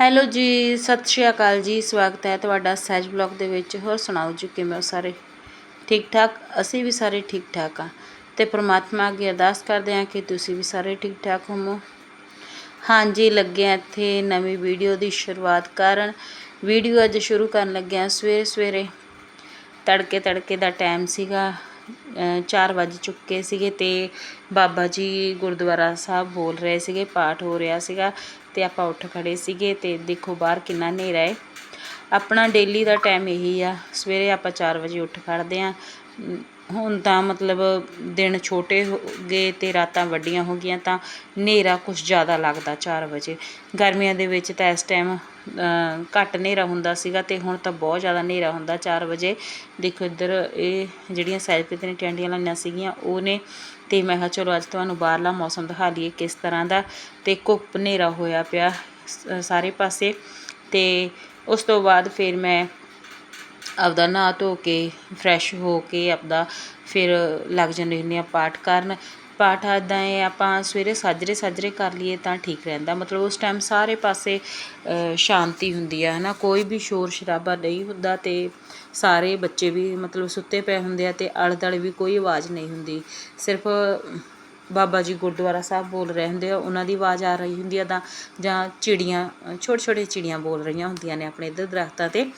Hello ਜੀ, ਸਤਿ ਸ਼੍ਰੀ ਅਕਾਲ ਜੀ, ਸਵਾਗਤ ਹੈ ਤੁਹਾਡਾ ਸਹਿਜ ਬਲੌਗ ਦੇ ਵਿੱਚ। ਹੋਰ ਸੁਣਾਓ ਜੀ, ਕਿਵੇਂ ਹੋ ਸਾਰੇ? ਠੀਕ ਠਾਕ? ਅਸੀਂ ਵੀ ਸਾਰੇ ਠੀਕ ਠਾਕ ਆ ਤੇ ਪ੍ਰਮਾਤਮਾ ਅੱਗੇ ਅਰਦਾਸ ਕਰਦੇ ਹਾਂ ਕਿ ਤੁਸੀਂ ਵੀ ਸਾਰੇ ਠੀਕ ਠਾਕ ਹੋਵੋ। ਹਾਂਜੀ ਲੱਗੇ ਹਾਂ ਇੱਥੇ ਨਵੀਂ ਵੀਡੀਓ ਦੀ ਸ਼ੁਰੂਆਤ ਕਰਨ। ਵੀਡੀਓ ਅੱਜ ਸ਼ੁਰੂ ਕਰਨ ਲੱਗਿਆ ਸਵੇਰੇ ਸਵੇਰੇ। ਤੜਕੇ ਤੜਕੇ ਦਾ ਟਾਈਮ ਸੀਗਾ 4 ਵਜ ਚੁੱਕੇ ਸੀਗੇ ਤੇ ਬਾਬਾ ਜੀ ਗੁਰਦੁਆਰਾ ਸਾਹਿਬ ਬੋਲ ਰਹੇ ਸੀਗੇ, ਪਾਠ ਹੋ ਰਿਹਾ ਸੀਗਾ। ਤੇ ਆਪਾਂ ਉੱਠ ਖੜੇ ਸੀਗੇ ਤੇ ਦੇਖੋ ਬਾਹਰ ਕਿੰਨਾ ਹਨੇਰਾ ਹੈ। ਆਪਣਾ ਡੇਲੀ ਦਾ ਟਾਈਮ ਇਹੀ ਆ। ਸਵੇਰੇ ਆਪਾਂ 4 ਵਜੇ ਉੱਠ ਖੜਦੇ ਆ ਹੁਣ ਤਾਂ ਮਤਲਬ ਦਿਨ ਛੋਟੇ ਹੋ ਗਏ ਅਤੇ ਰਾਤਾਂ ਵੱਡੀਆਂ ਹੋ ਗਈਆਂ ਤਾਂ ਹਨੇਰਾ ਕੁਛ ਜ਼ਿਆਦਾ ਲੱਗਦਾ ਚਾਰ ਵਜੇ। ਗਰਮੀਆਂ ਦੇ ਵਿੱਚ ਤਾਂ ਇਸ ਟਾਈਮ ਘੱਟ ਹਨੇਰਾ ਹੁੰਦਾ ਸੀਗਾ ਅਤੇ ਹੁਣ ਤਾਂ ਬਹੁਤ ਜ਼ਿਆਦਾ ਹਨੇਰਾ ਹੁੰਦਾ ਚਾਰ ਵਜੇ। ਦੇਖੋ ਇੱਧਰ ਇਹ ਜਿਹੜੀਆਂ ਸੈਲਫੀ ਨੇ ਟੈਂਡੀਆਂ ਲਾਈਆਂ ਸੀਗੀਆਂ ਉਹ ਨੇ ਅਤੇ ਮੈਂ ਕਿਹਾ ਚਲੋ ਅੱਜ ਤੁਹਾਨੂੰ ਬਾਹਰਲਾ ਮੌਸਮ ਦਿਖਾ ਲਈਏ ਕਿਸ ਤਰ੍ਹਾਂ ਦਾ। ਅਤੇ ਘੁੱਪ ਹਨੇਰਾ ਹੋਇਆ ਪਿਆ ਸ- ਸਾਰੇ ਪਾਸੇ ਅਤੇ ਉਸ ਤੋਂ ਬਾਅਦ ਫਿਰ ਮੈਂ ਆਪਦਾ ਨਹਾ ਧੋ ਕੇ ਫਰੈਸ਼ ਹੋ ਕੇ ਆਪਦਾ ਫਿਰ ਲੱਗ ਜਾਂਦੇ ਹੁੰਦੇ ਹਾਂ ਪਾਠ ਕਰਨ। ਪਾਠ ਇੱਦਾਂ ਹੈ ਆਪਾਂ ਸਵੇਰੇ ਸਾਜਰੇ ਸਾਜਰੇ ਕਰ ਲਈਏ ਤਾਂ ਠੀਕ ਰਹਿੰਦਾ। ਮਤਲਬ ਉਸ ਟਾਈਮ ਸਾਰੇ ਪਾਸੇ ਸ਼ਾਂਤੀ ਹੁੰਦੀ ਆ ਹੈ ਨਾ ਕੋਈ ਵੀ ਸ਼ੋਰ ਸ਼ਰਾਬਾ ਨਹੀਂ ਹੁੰਦਾ ਅਤੇ ਸਾਰੇ ਬੱਚੇ ਵੀ ਮਤਲਬ ਸੁੱਤੇ ਪਏ ਹੁੰਦੇ ਆ ਅਤੇ ਆਲੇ ਦੁਆਲੇ ਵੀ ਕੋਈ ਆਵਾਜ਼ ਨਹੀਂ ਹੁੰਦੀ। ਸਿਰਫ ਬਾਬਾ ਜੀ ਗੁਰਦੁਆਰਾ ਸਾਹਿਬ ਬੋਲ ਰਹੇ ਹੁੰਦੇ ਆ, ਉਹਨਾਂ ਦੀ ਆਵਾਜ਼ ਆ ਰਹੀ ਹੁੰਦੀ ਆ ਤਾਂ ਜਾਂ ਚਿੜੀਆਂ ਛੋਟੇ ਛੋਟੇ ਚਿੜੀਆਂ ਬੋਲ ਰਹੀਆਂ ਹੁੰਦੀਆਂ ਨੇ ਆਪਣੇ ਇੱਧਰ ਦਰਖਤਾਂ ਤੇ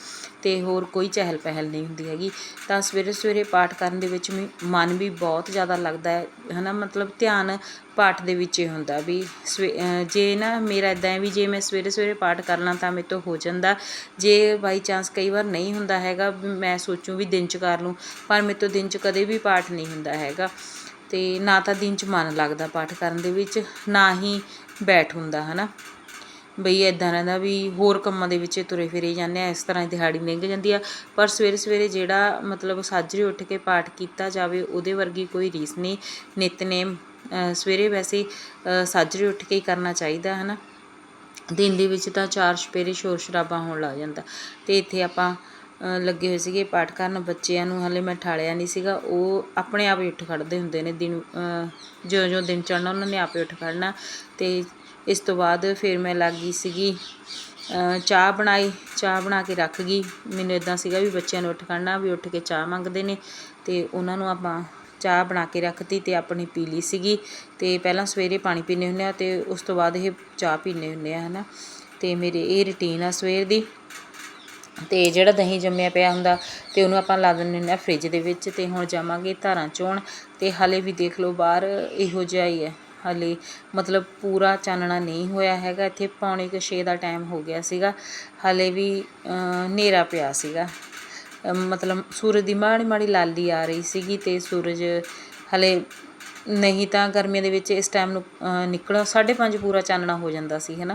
ਤੇ ਹੋਰ ਕੋਈ ਚਹਿਲ ਪਹਿਲ ਨਹੀਂ ਹੁੰਦੀ ਹੈਗੀ। ਤਾਂ ਸਵੇਰੇ ਸਵੇਰੇ ਪਾਠ ਕਰਨ ਦੇ ਵਿੱਚ ਵੀ ਮਨ ਵੀ ਬਹੁਤ ਜ਼ਿਆਦਾ ਲੱਗਦਾ ਹੈ, ਹਨਾ? ਮਤਲਬ ਧਿਆਨ ਪਾਠ ਦੇ ਵਿੱਚ ਹੀ ਹੁੰਦਾ ਵੀ ਸਵੇ- ਜੇ ਨਾ ਮੇਰਾ ਇਦਾਂ ਹੈ ਵੀ ਜੇ ਮੈਂ ਸਵੇਰੇ ਸਵੇਰੇ ਪਾਠ ਕਰ ਲਾਂ ਤਾਂ ਮੇਰੇ ਤੋਂ ਹੋ ਜਾਂਦਾ। ਜੇ ਬਾਈ ਚਾਂਸ ਕਈ ਵਾਰ ਨਹੀਂ ਹੁੰਦਾ ਹੈਗਾ ਵੀ ਮੈਂ ਸੋਚੂੰ ਵੀ ਦਿਨ ਚ ਕਰ ਲੂੰ, ਪਰ ਮੇਰੇ ਤੋਂ ਦਿਨ ਚ ਕਦੇ ਵੀ ਪਾਠ ਨਹੀਂ ਹੁੰਦਾ ਹੈਗਾ। ਅਤੇ ਨਾ ਤਾਂ ਦਿਨ ਚ ਮਨ ਲੱਗਦਾ ਪਾਠ ਕਰਨ ਦੇ ਵਿੱਚ, ਨਾ ਹੀ ਬੈਠ ਹੁੰਦਾ ਹੈ ਨਾ ਬਈ ਇੱਦਾਂ ਰਹਿੰਦਾ ਵੀ ਹੋਰ ਕੰਮਾਂ ਦੇ ਵਿੱਚ ਤੁਰੇ ਫਿਰੇ ਜਾਂਦੇ ਹਾਂ ਇਸ ਤਰ੍ਹਾਂ ਦਿਹਾੜੀ ਲੰਘ ਜਾਂਦੀ ਆ। ਪਰ ਸਵੇਰੇ ਸਵੇਰੇ ਜਿਹੜਾ ਮਤਲਬ ਸਾਜਰੇ ਉੱਠ ਕੇ ਪਾਠ ਕੀਤਾ ਜਾਵੇ, ਉਹਦੇ ਵਰਗੀ ਕੋਈ ਰੀਸ ਨਹੀਂ ਨਿਤਨੇਮ ਸਵੇਰੇ ਵੈਸੇ ਸਾਜਰੇ ਉੱਠ ਕੇ ਹੀ ਕਰਨਾ ਚਾਹੀਦਾ ਹੈ ਨਾ ਦਿਨ ਦੇ ਵਿੱਚ ਤਾਂ ਚਾਰ ਸਪੇਰੇ ਸ਼ੋਰ ਸ਼ਰਾਬਾ ਹੋਣ ਲੱਗ ਜਾਂਦਾ। ਅਤੇ ਇੱਥੇ ਆਪਾਂ ਲੱਗੇ ਹੋਏ ਸੀਗੇ ਪਾਠ ਕਰਨ, ਬੱਚਿਆਂ ਨੂੰ ਹਲੇ ਮੈਂ ਠਾਲਿਆ ਨਹੀਂ ਸੀਗਾ। ਉਹ ਆਪਣੇ ਆਪ ਹੀ ਉੱਠ ਖੜਦੇ ਹੁੰਦੇ ਨੇ ਦਿਨ ਜਿਉਂ ਜਿਉਂ ਦਿਨ ਚੜ੍ਹਨਾ, ਉਹਨਾਂ ਨੇ ਆਪੇ ਉੱਠ ਖੜਨਾ ਤੇ ਇਸ ਤੋਂ ਬਾਅਦ ਫਿਰ ਮੈਂ ਲੱਗ ਗਈ ਸੀਗੀ ਚਾਹ ਬਣਾਈ, ਚਾਹ ਬਣਾ ਕੇ ਰੱਖ ਗਈ। ਮੈਨੂੰ ਇਦਾਂ ਸੀਗਾ ਵੀ ਬੱਚਿਆਂ ਨੂੰ ਉੱਠ ਖੜਨਾ ਵੀ ਉੱਠ ਕੇ ਚਾਹ ਮੰਗਦੇ ਨੇ। ਤੇ ਉਹਨਾਂ ਨੂੰ ਆਪਾਂ ਚਾਹ ਬਣਾ ਕੇ ਰੱਖਤੀ ਤੇ ਆਪਣੀ ਪੀ ਲਈ ਸੀਗੀ। ਤੇ ਪਹਿਲਾਂ ਸਵੇਰੇ ਪਾਣੀ ਪੀਂਦੇ ਹੁੰਦੇ ਆ ਤੇ ਉਸ ਤੋਂ ਬਾਅਦ ਇਹ ਚਾਹ ਪੀਂਦੇ ਹੁੰਦੇ ਆ, ਹਨਾ। ਤੇ ਮੇਰੇ ਇਹ ਰੁਟੀਨ ਆ ਸਵੇਰ ਦੀ। ਤੇ ਜਿਹੜਾ ਦਹੀਂ ਜੰਮਿਆ ਪਿਆ ਹੁੰਦਾ ਤੇ ਉਹਨੂੰ ਆਪਾਂ ਲਾ ਦਿੰਦੇ ਹੁੰਦੇ ਆ ਫ੍ਰਿਜ ਦੇ ਵਿੱਚ ਤੇ ਹੁਣ ਜਾਵਾਂਗੇ ਧਾਰਾਂ ਚੋਣ ਤੇ ਹਾਲੇ ਵੀ ਦੇਖ ਲਓ ਬਾਹਰ ਇਹੋ ਜਿਹਾ ਹੀ ਹੈ। ਹਾਲੇ ਮਤਲਬ ਪੂਰਾ ਚਾਨਣਾ ਨਹੀਂ ਹੋਇਆ ਹੈਗਾ, ਇੱਥੇ ਪੌਣੇ ਕੁ ਛੇ ਦਾ ਟਾਈਮ ਹੋ ਗਿਆ ਸੀਗਾ, ਹਾਲੇ ਵੀ ਹਨੇਰਾ ਪਿਆ ਸੀਗਾ। ਮਤਲਬ ਸੂਰਜ ਦੀ ਮਾੜੀ ਮਾੜੀ ਲਾਲੀ ਆ ਰਹੀ ਸੀਗੀ ਤੇ ਸੂਰਜ ਹਲੇ ਨਹੀਂ ਤਾਂ ਗਰਮੀਆਂ ਦੇ ਵਿੱਚ ਇਸ ਟਾਈਮ ਨੂੰ ਅ, ਨਿਕਲ ਸਾਢੇ ਪੰਜ ਪੂਰਾ ਚਾਨਣਾ ਹੋ ਜਾਂਦਾ ਸੀ ਹੈ ਨਾ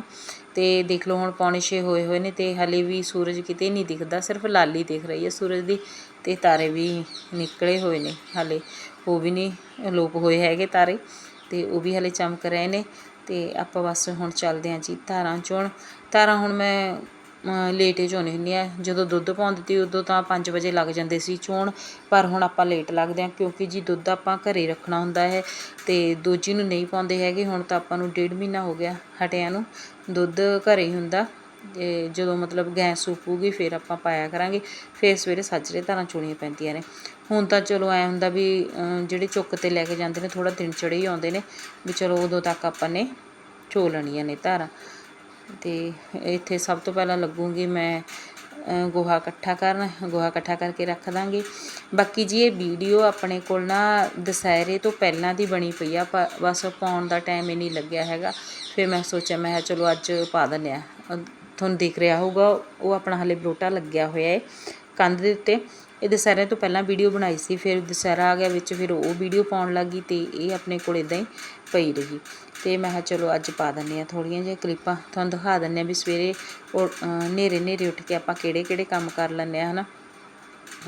ਅਤੇ ਦੇਖ ਲਓ ਹੁਣ ਪੌਣੇ ਛੇ ਹੋਏ ਹੋਏ ਨੇ ਅਤੇ ਹਲੇ ਵੀ ਸੂਰਜ ਕਿਤੇ ਨਹੀਂ ਦਿਖਦਾ ਸਿਰਫ ਲਾਲੀ ਦਿਖ ਰਹੀ ਹੈ ਸੂਰਜ ਦੀ ਅਤੇ ਤਾਰੇ ਵੀ ਨਿਕਲੇ ਹੋਏ ਨੇ ਹਲੇ। ਉਹ ਵੀ ਨਹੀਂ ਲੋਪ ਹੋਏ ਹੈਗੇ ਤਾਰੇ ਅਤੇ ਉਹ ਵੀ ਹਲੇ ਚਮਕ ਰਹੇ ਨੇ ਅਤੇ ਆਪਾਂ ਬਸ ਹੁਣ ਚੱਲਦੇ ਹਾਂ ਜੀ ਧਾਰਾਂ ਚੋਣ। ਧਾਰਾਂ ਹੁਣ ਮੈਂ ਲੇਟ ਹੀ ਚੋਣੇ ਹੁੰਦੀ ਆ। ਜਦੋਂ ਦੁੱਧ ਪਾਉਂਦੀ ਤੀ ਉਦੋਂ ਤਾਂ 5 ਵਜੇ ਲੱਗ ਜਾਂਦੇ ਸੀ ਚੋਣ, ਪਰ ਹੁਣ ਆਪਾਂ ਲੇਟ ਲੱਗਦੇ ਹਾਂ, ਕਿਉਂਕਿ ਜੀ ਦੁੱਧ ਆਪਾਂ ਘਰੇ ਰੱਖਣਾ ਹੁੰਦਾ ਹੈ ਅਤੇ ਦੂਜੀ ਨੂੰ ਨਹੀਂ ਪਾਉਂਦੇ ਹੈਗੇ, ਹੁਣ ਤਾਂ ਆਪਾਂ ਨੂੰ ਡੇਢ ਮਹੀਨਾ ਹੋ ਗਿਆ ਹਟਿਆਂ ਨੂੰ, ਦੁੱਧ ਘਰੇ ਹੀ ਹੁੰਦਾ। ਅਤੇ ਜਦੋਂ ਮਤਲਬ ਗੈਸ ਸੁੱਕੂਗੀ, ਫਿਰ ਆਪਾਂ ਪਾਇਆ ਕਰਾਂਗੇ। ਫਿਰ ਸਵੇਰੇ ਸਾਜਰੇ ਧਾਰਾਂ ਚੋਣੀਆਂ ਪੈਂਦੀਆਂ ਨੇ। ਹੁਣ ਤਾਂ ਚਲੋ ਐ ਹੁੰਦਾ ਵੀ ਜਿਹੜੇ ਚੁੱਕ ਤੇ ਲੈ ਕੇ ਜਾਂਦੇ ਨੇ, ਥੋੜ੍ਹਾ ਦਿਨ ਚੜੇ ਹੀ ਆਉਂਦੇ ਨੇ, ਵੀ ਚਲੋ ਉਦੋਂ ਤੱਕ ਆਪਾਂ ਨੇ ਚੋ ਲੈਣੀਆਂ ਨੇ ਧਾਰਾਂ। ਤੇ ਇੱਥੇ ਸਭ ਤੋਂ ਪਹਿਲਾਂ ਲੱਗੂਗੀ ਮੈਂ ਗੋਹਾ ਇਕੱਠਾ ਕਰਨ, ਗੋਹਾ ਇਕੱਠਾ ਕਰਕੇ ਰੱਖ ਦਾਂਗੇ। ਬਾਕੀ ਜੀ ਇਹ ਵੀਡੀਓ ਆਪਣੇ ਕੋਲ ਨਾ ਦੁਸਹਿਰੇ ਤੋਂ ਪਹਿਲਾਂ ਦੀ ਬਣੀ ਪਈ ਆ, ਪ- ਬਸ ਪਾਉਣ ਦਾ ਟਾਈਮ ਹੀ ਨਹੀਂ ਲੱਗਿਆ ਹੈਗਾ। ਫਿਰ ਮੈਂ ਸੋਚਿਆ, ਮੈਂ ਕਿਹਾ ਚਲੋ ਅੱਜ ਪਾ ਦਿੰਦੇ ਆ। ਤੁਹਾਨੂੰ ਦਿਖ ਰਿਹਾ ਹੋਊਗਾ, ਉਹ ਆਪਣਾ ਹਲੇ ਬਰੋਟਾ ਲੱਗਿਆ ਹੋਇਆ ਹੈ ਕੰਧ ਦੇ ਉੱਤੇ। ਇਹ ਦੁਸਹਿਰੇ ਤੋਂ ਪਹਿਲਾਂ ਵੀਡੀਓ ਬਣਾਈ ਸੀ, ਫਿਰ ਦੁਸਹਿਰਾ ਆ ਗਿਆ ਵਿੱਚ, ਫਿਰ ਉਹ ਵੀਡੀਓ ਪਾਉਣ ਲੱਗੀ ਤੇ ਇਹ ਆਪਣੇ ਕੋਲ ਇਦਾਂ ਹੀ ਪਈ ਰਹੀ। ਤੇ ਮੈਂ ਕਿਹਾ ਚਲੋ ਅੱਜ ਪਾ ਦਿੰਦੇ ਆ ਥੋੜੀਆਂ ਜਿਹੀਆਂ ਕਲਿੱਪਾਂ। ਤੁਹਾਨੂੰ ਦਿਖਾ ਦਿੰਦੇ ਆ ਵੀ ਸਵੇਰੇ ਉਹ ਨੇਰੇ ਨੇਰੇ ਉੱਠ ਕੇ ਆਪਾਂ ਕਿਹੜੇ ਕਿਹੜੇ ਕੰਮ ਕਰ ਲੈਂਦੇ ਆ ਹਨਾ?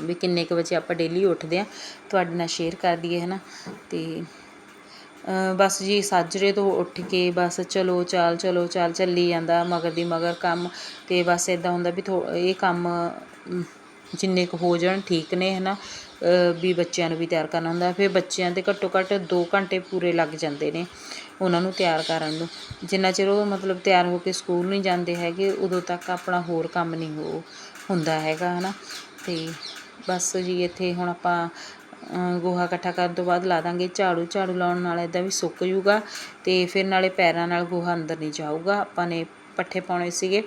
ਵੀ ਕਿੰਨੇ ਕੁ ਵਜੇ ਆਪਾਂ ਡੇਲੀ ਉੱਠਦੇ ਆ ਤੁਹਾਡੇ ਨਾਲ ਸ਼ੇਅਰ ਕਰ ਦਈਏ, ਹਨਾ? ਤੇ ਬਸ ਜੀ ਸਾਜਰੇ ਤੋਂ ਉੱਠ ਕੇ ਬਸ ਚਲੋ, ਚਾਲ ਚਲੋ, ਚਾਲ ਚੱਲੀ ਜਾਂਦਾ ਮਗਰ ਦੀ ਮਗਰ ਕੰਮ। ਤੇ ਬਸ ਇਦਾਂ ਹੁੰਦਾ ਵੀ ਥੋ, ਇਹ ਕੰਮ ਜਿੰਨੇ ਕੁ ਹੋ ਜਾਣ ਠੀਕ ਨੇ ਹਨਾ ਅ, ਵੀ ਬੱਚਿਆਂ ਨੂੰ ਵੀ ਤਿਆਰ ਕਰਨਾ ਹੁੰਦਾ ਫਿਰ ਬੱਚਿਆਂ ਦੇ ਘੱਟੋ ਘੱਟ 2 ਘੰਟੇ ਪੂਰੇ ਲੱਗ ਜਾਂਦੇ ਨੇ ਉਹਨਾਂ ਨੂੰ ਤਿਆਰ ਕਰਨ ਨੂੰ। ਜਿੰਨਾ ਚਿਰ ਉਹ ਮਤਲਬ ਤਿਆਰ ਹੋ ਕੇ ਸਕੂਲ ਨਹੀਂ ਜਾਂਦੇ ਹੈਗੇ ਉਦੋਂ ਤੱਕ ਆਪਣਾ ਹੋਰ ਕੰਮ ਨਹੀਂ ਹੋ ਹੁੰਦਾ ਹੈਗਾ ਹਨਾ। ਤੇ ਬਸ ਜੀ ਇੱਥੇ ਹੁਣ ਆਪਾਂ ਗੋਹਾ ਇਕੱਠਾ ਕਰਨ ਤੋਂ ਬਾਅਦ ਲਾ ਦਾਂਗੇ ਝਾੜੂ। ਝਾੜੂ ਲਾਉਣ ਨਾਲ ਇਦਾਂ ਵੀ ਸੁੱਕ ਜੂਗਾ ਤੇ ਫਿਰ ਨਾਲੇ ਪੈਰਾਂ ਨਾਲ ਗੋਹਾ ਅੰਦਰ ਨਹੀਂ ਜਾਊਗਾ। ਆਪਾਂ ਨੇ ਪੱਠੇ ਪਾਉਣੇ ਸੀਗੇ।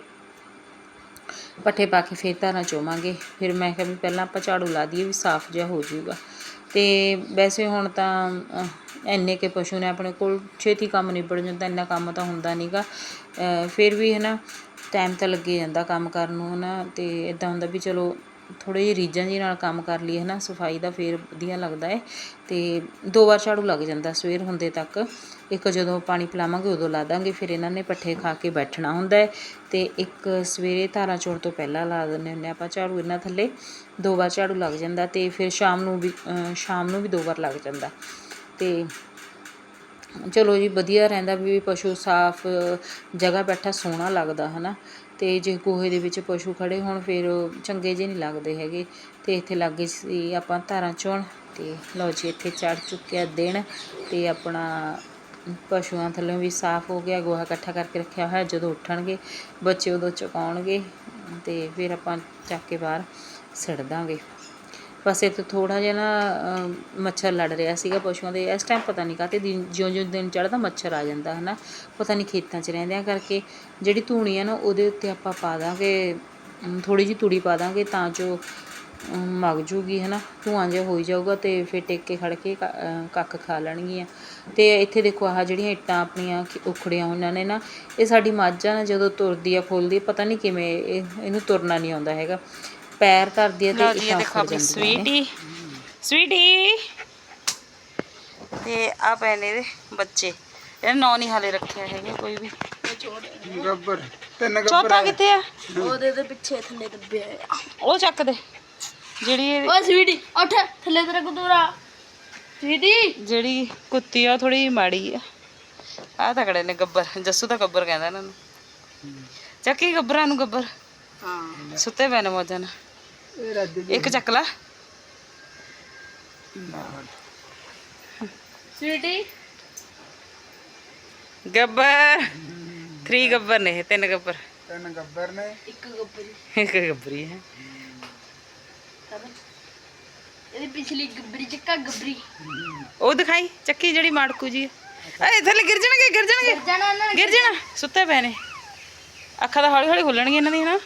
ਪੱਠੇ ਪਾ ਕੇ ਫਿਰ ਧਾਰਾਂ ਚੋਵਾਂਗੇ। ਫਿਰ ਮੈਂ ਕਿਹਾ ਵੀ ਪਹਿਲਾਂ ਆਪਾਂ ਝਾੜੂ ਲਾ ਦਈਏ ਵੀ ਸਾਫ਼ ਜਿਹਾ ਹੋ ਜਾਊਗਾ। ਤੇ ਵੈਸੇ ਹੁਣ ਤਾਂ ਇੰਨੇ ਕੇ ਪਸ਼ੂ ਨੇ ਆਪਣੇ ਕੋਲ, ਛੇਤੀ ਕੰਮ ਨਿਬੜ ਜਾਂਦਾ, ਇੰਨਾ ਕੰਮ ਤਾਂ ਹੁੰਦਾ ਨਹੀਂਗਾ ਫਿਰ ਵੀ ਹੈ ਨਾ ਟਾਈਮ ਤਾਂ ਲੱਗੇ ਜਾਂਦਾ ਕੰਮ ਕਰਨ ਨੂੰ ਹੈ ਨਾ ਤੇ ਇਦਾਂ ਹੁੰਦਾ ਵੀ ਚਲੋ ਥੋੜ੍ਹੀ ਜਿਹੇ ਰੀਝਾਂ ਜੀ ਨਾਲ ਕੰਮ ਕਰ ਲਈਏ ਹੈ ਨਾ ਸਫ਼ਾਈ ਦਾ ਫਿਰ ਵਧੀਆ ਲੱਗਦਾ ਹੈ। ਤੇ ਦੋ ਵਾਰ ਝਾੜੂ ਲੱਗ ਜਾਂਦਾ ਸਵੇਰ ਹੁੰਦੇ ਤੱਕ। ਇੱਕ ਜਦੋਂ ਪਾਣੀ ਪਿਲਾਵਾਂਗੇ, ਉਦੋਂ ਲਾ ਦਾਂਗੇ, ਫਿਰ ਇਹਨਾਂ ਨੇ ਪੱਠੇ ਖਾ ਕੇ ਬੈਠਣਾ ਹੁੰਦਾ ਹੈ। ਤੇ ਇੱਕ ਸਵੇਰੇ ਧਾਰਾਂ ਚੋਣ ਤੋਂ ਪਹਿਲਾਂ ਲਾ ਦਿੰਦੇ ਹੁੰਦੇ ਆਪਾਂ ਝਾੜੂ ਇਹਨਾਂ ਥੱਲੇ। ਦੋ ਵਾਰ ਝਾੜੂ ਲੱਗ ਜਾਂਦਾ ਤੇ ਫਿਰ ਸ਼ਾਮ ਨੂੰ ਵੀ ਸ਼ਾਮ ਨੂੰ ਵੀ ਦੋ ਵਾਰ ਲੱਗ ਜਾਂਦਾ। ਤੇ ਚਲੋ ਜੀ, ਵਧੀਆ ਰਹਿੰਦਾ ਵੀ ਪਸ਼ੂ ਸਾਫ਼, ਜਗ੍ਹਾ ਬੈਠਾ ਸੋਹਣਾ ਲੱਗਦਾ, ਹਨਾ। ਅਤੇ ਜੇ ਗੋਹੇ ਦੇ ਵਿੱਚ ਪਸ਼ੂ ਖੜੇ ਹੋਣ, ਫਿਰ ਉਹ ਚੰਗੇ ਜਿਹੇ ਨਹੀਂ ਲੱਗਦੇ ਹੈਗੇ। ਤੇ ਇੱਥੇ ਲੱਗੇ ਸੀ ਆਪਾਂ ਧਾਰਾਂ ਚੋਣ ਤੇ ਲਓ ਜੀ, ਇੱਥੇ ਚੜ ਚੁੱਕਿਆ ਦਿਨ ਤੇ ਆਪਣਾ ਪਸ਼ੂਆਂ ਥੱਲੇ ਵੀ ਸਾਫ਼ ਹੋ ਗਿਆ। ਗੋਹਾ ਇਕੱਠਾ ਕਰਕੇ ਰੱਖਿਆ ਹੋਇਆ, ਜਦੋਂ ਉੱਠਣਗੇ ਬੱਚੇ ਉਦੋਂ ਚੁਕਾਉਣਗੇ ਤੇ ਫਿਰ ਆਪਾਂ ਚੱਕ ਕੇ ਬਾਹਰ ਸਿੱਟ ਦਾਂਗੇ। ਬਸ ਇੱਥੇ ਥੋੜਾ ਜਿਹਾ ਨਾ ਮੱਛਰ ਲੜ ਰਿਹਾ ਸੀਗਾ ਪਸ਼ੂਆਂ ਦੇ। ਇਸ ਟਾਈਮ ਪਤਾ ਨਹੀਂ ਕਾਹਤੇ ਦਿਨ ਜਿਉਂ ਜਿਉਂ ਦਿਨ ਚੜ੍ਹਦਾ ਮੱਛਰ ਆ ਜਾਂਦਾ, ਹਨਾ? ਪਤਾ ਨਹੀਂ ਖੇਤਾਂ 'ਚ ਰਹਿੰਦਿਆਂ ਕਰਕੇ ਜਿਹੜੀ ਧੂਣੀ ਆ ਨਾ, ਉਹਦੇ ਉੱਤੇ ਆਪਾਂ ਪਾ ਦਾਂਗੇ ਥੋੜੀ ਜਿਹੀ ਤੂੜੀ ਪਾ ਦਾਂਗੇ ਤਾਂ ਜੋ ਮਗ ਮੱਗ ਜੂਗੀ, ਹਨਾ? ਧੂਆਂ ਜਿਹਾ ਹੋਈ ਜਾਊਗਾ ਤੇ ਫਿਰ ਟੇਕ ਕੇ ਖੜ ਕੇ ਕ- ਕੱਖ ਖਾ ਲੈਣਗੀਆਂ। ਤੇ ਇੱਥੇ ਦੇਖੋ, ਆਹ ਜਿਹੜੀਆਂ ਇੱਟਾਂ ਆਪਣੀਆਂ ਉਖੜੀਆਂ ਉਹਨਾਂ ਨੇ ਨਾ, ਇਹ ਸਾਡੀ ਮੱਝ ਆ ਨਾ ਜਦੋਂ ਤੁਰਦੀ ਆ ਫੁੱਲਦੀ ਪਤਾ ਨਹੀਂ ਕਿਵੇਂ ਇਹ, ਇਹਨੂੰ ਤੁਰਨਾ ਨਹੀਂ ਆਉਂਦਾ ਹੈਗਾ। ਪੈਰ ਧਰਦੀ ਆ ਤੇ ਇਹ ਦੇਖੋ ਆਪਣੀ ਸਵੀਟੀ। ਸਵੀਟੀ। ਤੇ ਆ ਪਏ ਨੇ ਇਹਦੇ ਬੱਚੇ। ਇਹ ਨਾਂ ਨਹੀਂ ਹਾਲੇ ਰੱਖਿਆ ਹੈਗਾ ਕੋਈ ਵੀ। ਗੱਬਰ ਤਿੰਨ ਗੱਬਰ ਚੌਥਾ ਕਿੱਥੇ ਆ? ਉਹਦੇ ਦੇ ਪਿੱਛੇ ਥੱਲੇ ਦੱਬਿਆ ਆ। ਉਹ ਚੱਕ ਦੇ। ਜਿਹੜੀ ਇਹ- ਓਏ ਸਵੀਟੀ ਉੱਠ। ਥੱਲੇ ਤੇਰਾ ਕੁਦੂਰਾ ਸਵੀਟੀ। ਜਿਹੜੀ ਕੁੱਤੀ ਆ ਥੋੜੀ ਮਾੜੀ ਆ। ਆ ਤਕੜੇ ਨੇ ਗੱਬਰ। ਜੱਸੂ ਤਾਂ ਗੱਬਰ ਕਹਿੰਦਾ ਇਹਨਾਂ ਨੂੰ। ਚੱਕੀ ਗੱਬਰਾਂ ਨੂੰ ਗੱਬਰ। ਹਾਂ। ਸੁੱਤੇ ਨੇ ਮੌਜਾਂ ਨਾਲ। ਇੱਕ ਚੱਕ ਲਾ। ਸਵੀਟੀ। ਗੱਬਰ। 3 ਗੱਬਰ ਨੇ ਤਿੰਨ ਗੱਬਰ। ਤਿੰਨ ਗੱਬਰ ਨੇ। ਇੱਕ ਗੱਬਰੀ। ਇੱਕ ਗੱਬਰੀ ਹੈ। ਇਹਦੀ ਪਿਛਲੀ ਗੱਬਰੀ ਚੱਕਾ ਗੱਬਰੀ। ਉਹ ਦਿਖਾਈ ਚੱਕੀ ਜਿਹੜੀ ਮਾੜਕੂ ਜੀ ਏ ਥੱਲੇ ਗਿਰ ਜਾਣਗੇ ਗਿਰ ਜਾਣਗੇ। ਗਿਰ ਜਾਣਾ ਸੁੱਤੇ ਪਏ ਨੇ। ਅੱਖਾਂ ਤਾਂ ਹੌਲੀ ਹੌਲੀ ਖੁੱਲਣਗੀਆਂ ਇਹਨਾਂ ਦੀਆਂ ਨਾ।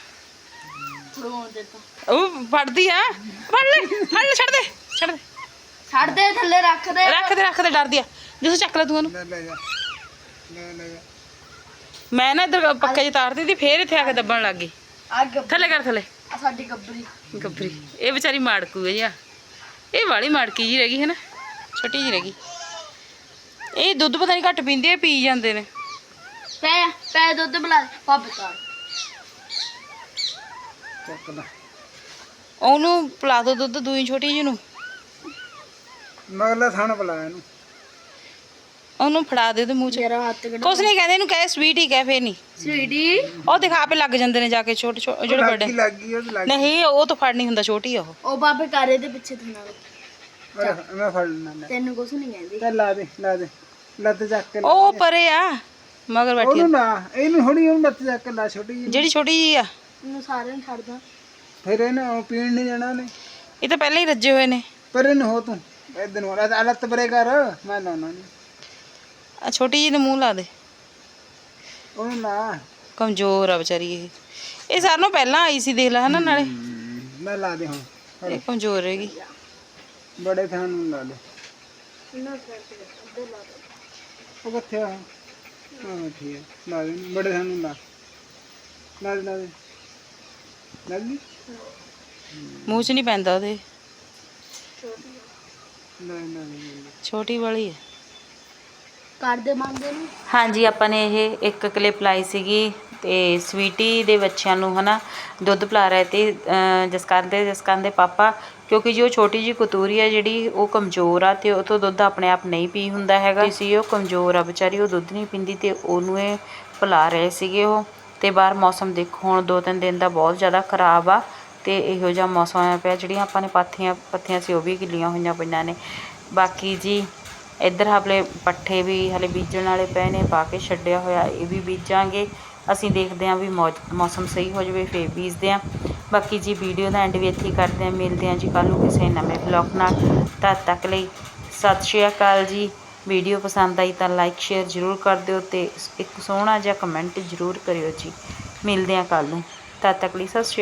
ਉਹ ਫੜਦੀ ਆ। ਫੜ ਲੈ ਫੜ ਲੈ ਛੱਡ ਦੇ ਛੱਡ ਦੇ। ਛੱਡ ਦੇ ਥੱਲੇ ਰੱਖ ਦੇ। ਰੱਖ ਦੇ ਰੱਖ ਦੇ ਡਰਦੀ ਆ। ਜਿਸ ਚੱਕ ਲੈ ਤੂੰ ਉਹਨੂੰ। ਲੈ ਲੈ ਜਾ। ਲੈ ਲੈ ਜਾ। ਮੈਂ ਨਾ ਇੱਧਰ ਪੱਕੇ ਚ ਤਾਰਦੀ ਤੀ ਫੇਰ ਇੱਥੇ ਆ ਕੇ ਦੱਬਣ ਲੱਗ ਗਈ। ਗੱਬਰੀ ਥੱਲੇ ਕਰ ਥੱਲੇ। ਆ ਸਾਡੀ ਗੱਬਰੀ ਗੱਭਰੀ। ਇਹ ਵਿਚਾਰੀ ਮਾੜਕੂ ਹੈ ਜੀ ਆ ਇਹ ਵਾਲੀ ਮਾੜਕੀ ਜੀ ਰਹਿ ਗਈ ਹੈ ਨਾ ਛੋਟੀ ਜੀ ਰਹਿ ਗਈ। ਇਹ ਦੁੱਧ ਪਤਾ ਨਹੀਂ ਘੱਟ ਪੀਂਦੇ ਆ ਪੀ ਜਾਂਦੇ ਨੇ। ਪੈ ਪੈ ਦੁੱਧ ਬੁਲਾ ਪਾਪੇ ਤਾਂ ਚੱਕ ਲੈ ਉਹਨੂੰ ਪਿਲਾ ਦੋ ਦੁੱਧ ਦੂਈ ਛੋਟੀ ਜੀ ਨੂੰ। ਮਗਲਾ ਥਾਣ ਬੁਲਾ ਇਹਨੂੰ। ਉਹਨੂੰ ਫੜਾ ਦੇ ਤੇ ਮੂੰਹ 'ਚ। ਮੇਰਾ ਹੱਥ ਕੱਢ ਕੁਛ ਨਹੀਂ ਕਹਿੰਦੇ ਇਹਨੂੰ ਕਹੇ ਸਵੀਟ ਹੀ ਕਹੇ ਫੇਰ ਨਹੀਂ ਸਵੀਟੀ ਉਹ ਦਿਖਾ ਆਪੇ ਲੱਗ ਜਾਂਦੇ ਨੇ ਜਾ ਕੇ ਛੋਟੇ ਛੋਟੇ ਜਿਹੜੇ ਵੱਡੇ। ਲੱਗੀ ਲੱਗੀ ਉਹ ਲੱਗ ਨਹੀਂ ਉਹ ਤਾਂ ਫੜ ਨਹੀਂ ਹੁੰਦਾ ਛੋਟੀ ਆ ਉਹ। ਉਹ ਬਾਬੇ ਕਾਰੇ ਦੇ ਪਿੱਛੇ ਥਣਾ ਮੈਂ- ਮੈਂ ਫੜ ਲੈਣਾ ਤੈਨੂੰ ਕੁਛ ਨਹੀਂ ਕਹਿੰਦੀ। ਚੱਲ ਲਾ ਦੇ ਲਾ ਦੇ। ਲੱਤ ਚੱਕ ਕੇ ਲਾ। ਉਹ ਪਰੇ ਆ ਮਗਰ ਬੈਠੀ ਉਹਨੂੰ ਨਾ ਇਹਨੂੰ ਥੋੜੀ ਉਹਨੂੰ ਲੱਤ ਚੱਕ ਕੇ ਲਾ ਛੋਟੀ ਜਿਹੀ ਜਿਹੜੀ ਛੋਟੀ ਜੀ ਆ। ਇਹਨੂੰ ਸਾਰਿਆਂ ਨੂੰ ਛੱਡਦਾ ਫਿਰ ਇਹਨੇ ਉਹ ਪੀਣ ਨਹੀਂ ਜਾਣਾ ਨੇ ਇਹ ਤਾਂ ਪਹਿਲਾਂ ਹੀ ਰੱਜੇ ਹੋਏ ਨੇ। ਪਰ ਇਹਨੂੰ ਹੋ ਤੂੰ। ਇਦਾਂ ਨੂੰ ਆ ਲੱਤ ਪਰੇ ਕਰ ਮੈਂ ਲਾਉਣਾ ਨਹੀਂ ਆ ਛੋਟੀ ਜੀ ਨੂੰ ਮੂੰਹ ਲਾ ਦੇ। ਉਹਨੂੰ ਨਾ। ਕਮਜ਼ੋਰ ਆ ਵਿਚਾਰੀ ਇਹ। ਇਹ ਸਾਰਿਆਂ ਨਾਲੋਂ ਪਹਿਲਾਂ ਆਈ ਸੀ ਦੇਖ ਲੈ ਹਨਾ ਨਾਲੇ। ਮੈਂ ਲਾ ਦੇ ਹੁਣ। ਇਹ ਕਮਜ਼ੋਰ ਹੈਗੀ ਬੜੇ ਥਾਂ ਨੂੰ ਲਾ ਦੇ। ਉਹ ਕਿੱਥੇ ਆ? ਹਾਂ ਠੀਕ ਹੈ। ਲਾ ਦੇ। ਇਹਨੂੰ, ਬੜੇ ਥਾਂ ਨੂੰ ਲਾ। ਲਾ ਦੇ ਲਾ ਦੇ। ਮੂੰਹ 'ਚ ਨਹੀਂ ਪੈਂਦਾ ਉਹਦੇ। ਛੋਟੀ ਵਾਲੀ ਹੈ। ਕਰਦੇ ਮੰਗਦੇ ਨੂੰ? ਹਾਂਜੀ ਆਪਾਂ ਨੇ ਇਹ ਇੱਕ ਕਲਿੱਪ ਲਾਈ ਸੀਗੀ ਤੇ ਸਵੀਟੀ ਦੇ ਬੱਚਿਆਂ ਨੂੰ ਹਨਾ ਦੁੱਧ ਪਿਲਾ ਰਹੇ ਤੇ ਜਸਕਰਨ ਦੇ ਜਸਕਰਨ ਦੇ ਪਾਪਾ ਕਿਉਂਕਿ ਜੋ ਛੋਟੀ ਜੀ ਕਤੂਰੀ ਆ ਜਿਹੜੀ ਉਹ ਕਮਜ਼ੋਰ ਆ ਤੇ ਉਹ ਤੋਂ ਦੁੱਧ ਆਪਣੇ ਆਪ ਨਹੀਂ ਪੀ ਹੁੰਦਾ ਹੈਗਾ। ਸੀ ਉਹ ਕਮਜ਼ੋਰ ਆ ਵਿਚਾਰੀ ਉਹ ਦੁੱਧ ਨਹੀਂ ਪੀਂਦੀ ਤੇ ਉਹਨੂੰ ਇਹ ਪਿਲਾ ਰਹੇ ਸੀਗੇ ਉਹ। ਤੇ ਬਾਹਰ ਮੌਸਮ ਦੇਖੋ, ਹੁਣ ਦੋ ਤਿੰਨ ਦਿਨ ਦਾ ਬਹੁਤ ਜ਼ਿਆਦਾ ਖਰਾਬ ਆ ਤੇ ਇਹੋ ਜਿਹਾ ਮੌਸਮ ਆਇਆ ਪਿਆ, ਜਿਹੜੀਆਂ ਆਪਾਂ ਨੇ ਪਾਥੀਆਂ, ਪੱਥੀਆਂ ਸੀ ਉਹ ਵੀ ਗਿੱਲੀਆਂ ਹੋਈਆਂ ਪਈਆਂ ਨੇ। ਬਾਕੀ ਜੀ, ਇੱਧਰ ਹਲੇ ਪੱਠੇ ਵੀ ਹਲੇ ਬੀਜਣ ਵਾਲੇ ਪਏ ਨੇ, ਪਾ ਕੇ ਛੱਡਿਆ ਹੋਇਆ, ਇਹ ਵੀ ਬੀਜਾਂਗੇ। ਅਸੀਂ ਦੇਖਦੇ ਹਾਂ ਵੀ ਮੌਸਮ ਸਹੀ ਹੋ ਜਾਵੇ, ਫੇਰ ਬੀਜਦੇ ਹਾਂ। ਬਾਕੀ ਜੀ, ਵੀਡੀਓ ਦਾ ਐਂਡ ਵੀ ਇੱਥੇ ਕਰਦੇ ਹਾਂ। ਮਿਲਦੇ ਹਾਂ ਜੀ ਕੱਲ੍ਹ ਨੂੰ ਕਿਸੇ ਨਵੇਂ ਬਲੌਗ ਨਾਲ। ਤਦ ਤੱਕ ਲਈ ਸਤਿ ਸ਼੍ਰੀ ਅਕਾਲ ਜੀ। ਵੀਡੀਓ ਪਸੰਦ ਆਈ ਤਾਂ ਲਾਈਕ ਸ਼ੇਅਰ ਜ਼ਰੂਰ ਕਰ ਦਿਓ ਤੇ ਇੱਕ ਸੋਹਣਾ ਜਿਹਾ ਕਮੈਂਟ ਜ਼ਰੂਰ ਕਰਿਓ ਜੀ। ਮਿਲਦੇ ਹਾਂ ਕੱਲ੍ਹ ਨੂੰ। ਤਦ ਤੱਕ ਲਈ ਸਤਿ ਸ਼੍ਰੀ